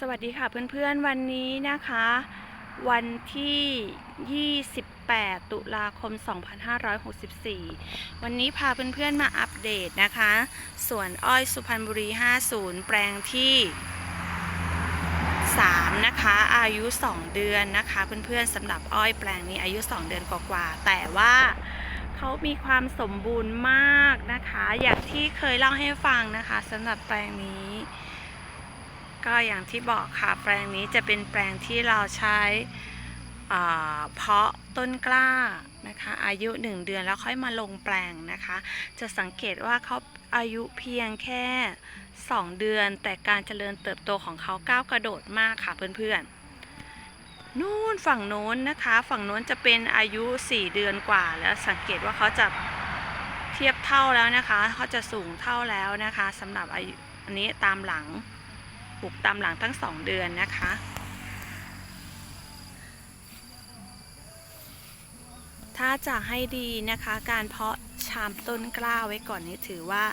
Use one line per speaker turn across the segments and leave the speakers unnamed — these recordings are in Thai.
สวัสดีค่ะเพื่อนๆวันนี้นะคะ วันที่ 28 ตุลาคม 2564 วันนี้พาเพื่อนๆมาอัปเดตนะคะสวนอ้อยสุพรรณบุรี 50 แปลงที่ 3 นะคะอายุ 2 เดือนนะคะ เพื่อนๆสำหรับอ้อยแปลงนี้อายุ 2 เดือนกว่าๆแต่ว่าเขามีความสมบูรณ์มากนะคะ อย่างที่เคยเล่าให้ฟังนะคะสำหรับแปลงนี้ ก็อย่างที่บอกค่ะแปลงนี้จะเป็นแปลงที่เราใช้เพาะต้นกล้านะคะอายุ 1 เดือนแล้วค่อยมาลงแปลงนะคะ จะสังเกตว่าเขาอายุเพียงแค่ 2 เดือน แต่การเจริญเติบโตของเขาก้าวกระโดดมากค่ะเพื่อนๆนู่นฝั่งโน้นนะคะ ฝั่งโน้นจะเป็นอายุ 4 เดือนกว่าแล้วสังเกตว่าเขาจะเทียบเท่าแล้วนะคะเขาจะสูงเท่าแล้วนะคะสำหรับอายุอันนี้ตามหลัง ลูกตามหลังทั้งสองเดือนนะคะ ถ้าจะให้ดีนะคะ การเพาะชามต้นกล้าไว้ก่อนนี้ถือว่า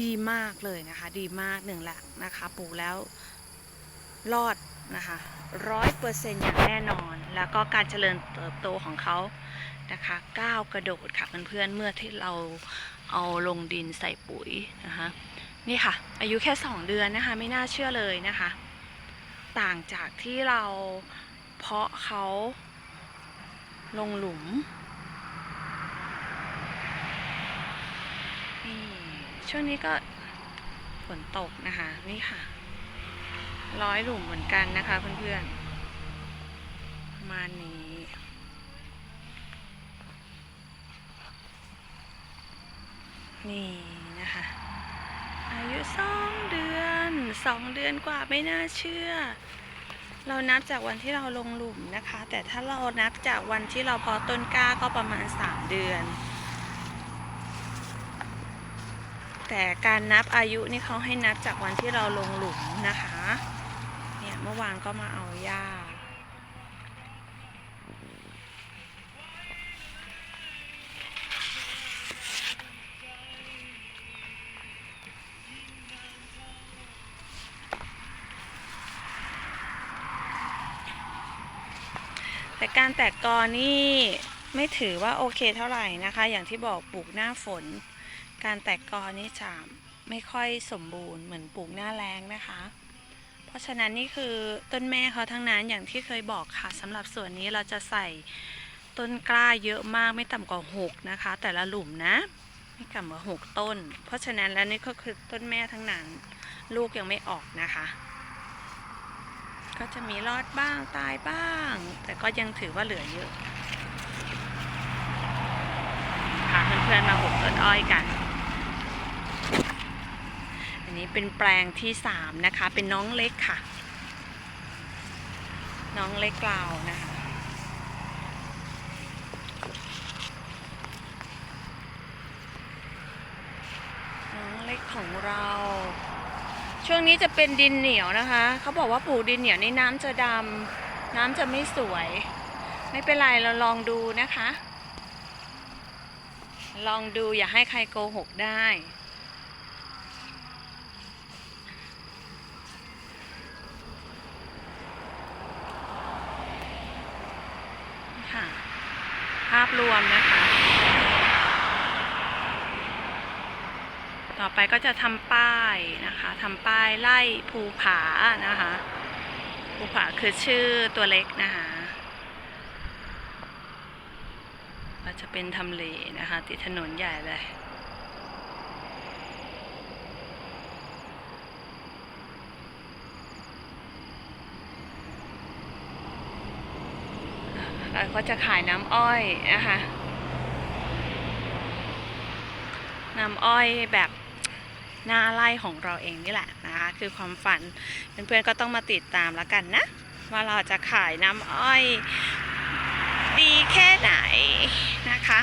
ดีมากเลยนะคะ ดีมากหนึ่งหลักนะคะปลูกแล้วรอดนะคะร้อยเปอร์เซ็นต์อย่างแน่นอน แล้วก็การเจริญเติบโตของเขานะคะก้าวกระโดดค่ะเพื่อนๆเมื่อที่เราเอาลงดินใส่ปุ๋ยนะคะ นี่ค่ะ อายุแค่ 2 เดือนนะคะ ไม่น่าเชื่อเลยนะคะ ต่างจากที่เราเพาะเขาลงหลุม นี่ช่วงนี้ก็ฝนตกนะคะ นี่ค่ะ ร้อยหลุมเหมือนกันนะคะเพื่อนๆประมาณนี้นี่นะคะ อายุสองเดือน สองเดือนกว่าไม่น่าเชื่อ เรานับจากวันที่เราลงหลุมนะคะ แต่ถ้าเรานับจากวันที่เราเพาะต้นกล้าก็ประมาณสามเดือน แต่การนับอายุนี่เขาให้นับจากวันที่เราลงหลุมนะคะ เนี่ยเมื่อวานก็มาเอาหญ้า แต่ การแตกกอนี่ไม่ถือว่าโอเคเท่าไหร่นะคะ อย่างที่บอกปลูกหน้าฝน การแตกกอนี่จะไม่ค่อยสมบูรณ์เหมือนปลูกหน้าแรงนะคะ เพราะฉะนั้นนี่คือต้นแม่เขาทั้งนั้นอย่างที่เคยบอกค่ะสำหรับส่วนนี้เราจะใส่ต้นกล้าเยอะมากไม่ต่ำกว่าหกนะคะ แต่ละหลุมนะไม่ต่ำกว่าหกต้น เพราะฉะนั้นแล้วนี่ก็คือต้นแม่ทั้งนั้น ลูกยังไม่ออกนะคะ ก็จะมีรอดบ้างตายบ้าง แต่ก็ยังถือว่าเหลือเยอะพาเพื่อนๆมาปลูกต้นอ้อยกัน อันนี้เป็นแปลงที่สามนะคะ เป็นน้องเล็กค่ะ น้องเล็กเรานะคะ น้องเล็กของเรา ช่วงนี้จะเป็นดินเหนียวนะคะ เขาบอกว่าปลูกดินเหนียวในน้ำจะดำน้ำจะไม่สวย ไม่เป็นไรเราลองดูนะคะ ลองดูอย่าให้ใครโกหกได้ค่ะภาพรวมนะคะ ต่อไปก็จะทำป้ายนะคะทำป้ายไล่ภูผานะคะภูผาคือชื่อตัวเล็กนะคะก็จะเป็นทำเลนะคะ ติดถนนใหญ่เลยก็จะขายน้ำอ้อยนะคะน้ำอ้อยแบบ หน้าไร่ของเราเองนี่แหละนะคะคือความฝันเพื่อนๆก็ต้องมาติดตามแล้วกันนะ ว่าเราจะขายน้ำอ้อยดีแค่ไหนนะคะ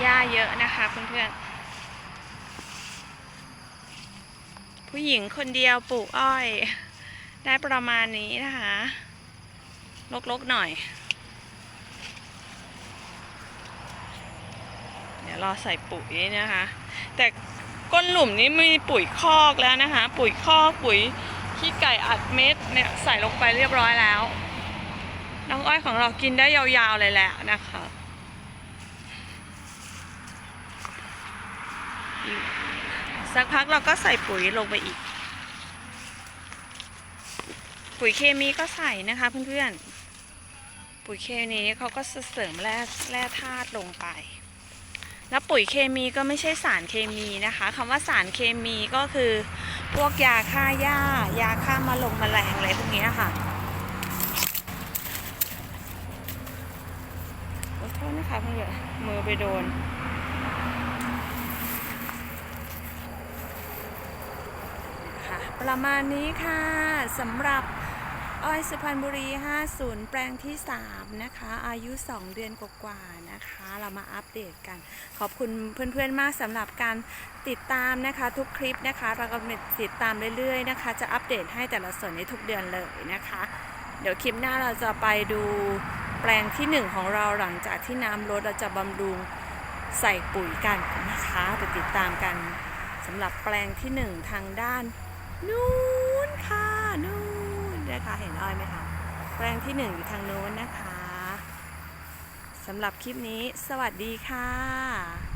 หญ้าเยอะนะคะเพื่อนๆ ผู้หญิงคนเดียวปลูกอ้อย ได้ประมาณนี้นะคะ ลกๆหน่อย เดี๋ยวรอใส่ปุ๋ยนะคะ แต่ก้นหลุมนี้มีปุ๋ยคอกแล้วนะคะ ปุ๋ยคอกปุ๋ยขี้ไก่อัดเม็ดเนี่ยใส่ลงไปเรียบร้อยแล้ว น้องอ้อยของเรากินได้ยาวๆเลยแหละนะคะสักพักเราก็ใส่ปุ๋ยลงไปอีก ปุ๋ยเคมีก็ใส่นะคะเพื่อนๆ ปุ๋ยเคมีเขาก็เสริมแร่แร่ธาตุลงไป แล้วปุ๋ยเคมีก็ไม่ใช่สารเคมีนะคะคำว่าสารเคมีก็คือพวกยาฆ่าหญ้า ยาฆ่ามาลงแมลงอะไรพวกนี้ค่ะขอโทษนะคะเพื่อนมือไปโดนค่ะประมาณนี้ค่ะสำหรับ อ้อยสุพรรณบุรี 50 แปลงที่ 3 นะคะ อายุ 2 เดือนกว่าๆนะคะ เรามาอัปเดตกัน ขอบคุณเพื่อนๆมากสำหรับการติดตามนะคะ ทุกคลิปนะคะ เราก็ติดตามเรื่อยๆนะคะ จะอัปเดตให้แต่ละส่วนในทุกเดือนเลยนะคะ เดี๋ยวคลิปหน้าเราจะไปดูแปลงที่ 1 ของเราหลังจากที่น้ำลดเราจะบำรุงใส่ปุ๋ยกันนะคะไปติดตามกันสำหรับแปลงที่ 1 ทางด้านนู้นค่ะนู้น นะคะเห็นอ้อยไหมคะแปลงที่หนึ่งอยู่ทางโน้นนะคะสำหรับคลิปนี้ สวัสดีค่ะ